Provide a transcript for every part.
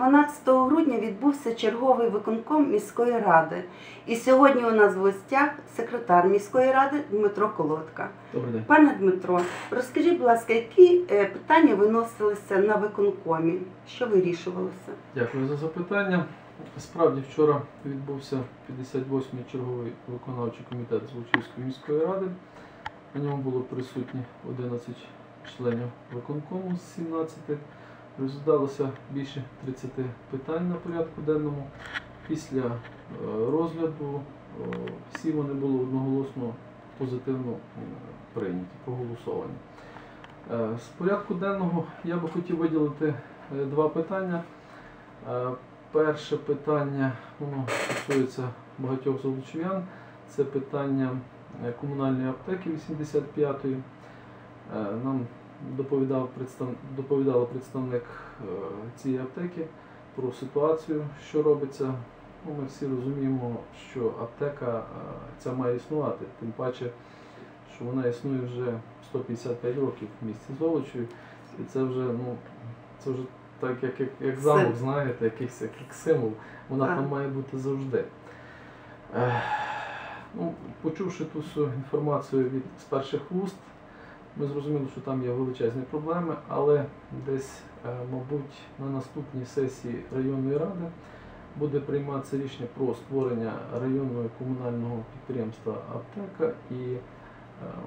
12 грудня відбувся черговий виконком міської ради. І сьогодні у нас в гостях секретар міської ради Дмитро Колодка. Добрий день. Пане Дмитро, розкажіть, будь ласка, які е, питання виносилися на виконкомі? Що вирішувалося? Дякую за запитання. Справді вчора відбувся 58-й черговий виконавчий комітет Злочівської міської ради. На ньому було присутні 11 членів виконкому з 17. Розглядалося більше 30 питань на порядку денному. Після е, розгляду е, всі вони були одноголосно позитивно е, прийняті, проголосовані. З порядку денного я би хотів виділити два питання. Перше питання воно стосується багатьох золочів'ян. Це питання комунальної аптеки 85-ї. Е, Нам доповідав представ... доповідала представник е, цієї аптеки про ситуацію, що робиться. Ну, ми всі розуміємо, що аптека е, ця має існувати, тим паче, що вона існує вже 155 років в місті Золочеві, і це вже, ну, це вже так, як, як, як замок, знаєте, якийсь як, як символ, вона Так. там має бути завжди. Ну, почувши ту всю інформацію від з перших вуст, ми зрозуміли, що там є величезні проблеми, але десь, е, мабуть, на наступній сесії районної ради буде прийматися рішення про створення районного комунального підприємства аптека, і е,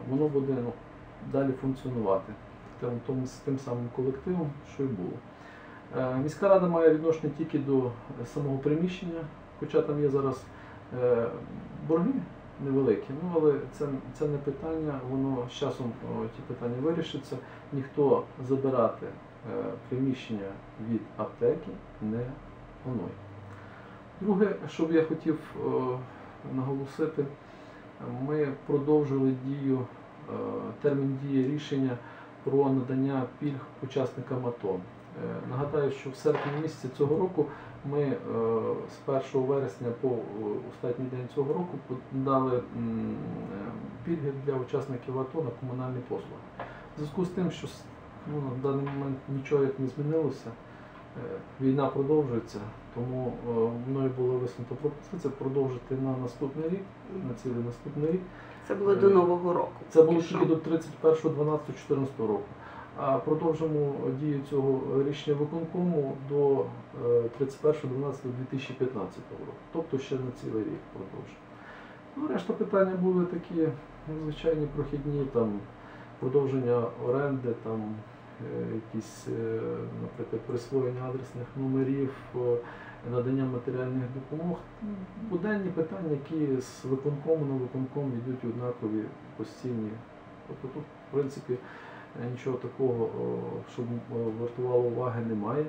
воно буде ну, далі функціонувати тим, тим самим колективом, що й було. Е, Міська рада має відношення тільки до самого приміщення, хоча там є зараз борги невеликі, ну але це, це не питання, воно з часом о, ті питання вирішаться. Ніхто забирати е, приміщення від аптеки не планує. Друге, що б я хотів е, наголосити, ми продовжили дію, е, термін дії рішення про надання пільг учасникам АТО. Е, Нагадаю, що в серпні місяці цього року ми е, з 1 вересня по е, останній день цього року дали пільги для учасників АТО на комунальні послуги. В зв'язку з тим, що ну, на даний момент нічого як не змінилося, війна продовжується, тому мною було висунуто пропозиція продовжити на наступний рік, на цілий наступний рік. Це було до Нового року. Це було тільки до 31.12.14 року. Продовжимо дію цього рішення виконкому до е, 31.12.2015 року. Тобто ще на цілий рік продовжимо. Ну, решта питання були такі звичайні прохідні, там продовження оренди, там е, якісь, е, наприклад, присвоєння адресних номерів, е, надання матеріальних допомог. Буденні питання, які з виконкому на виконком йдуть однакові постійні. Тобто тут, в принципі, е, нічого такого, о, щоб е, вартувало уваги, немає.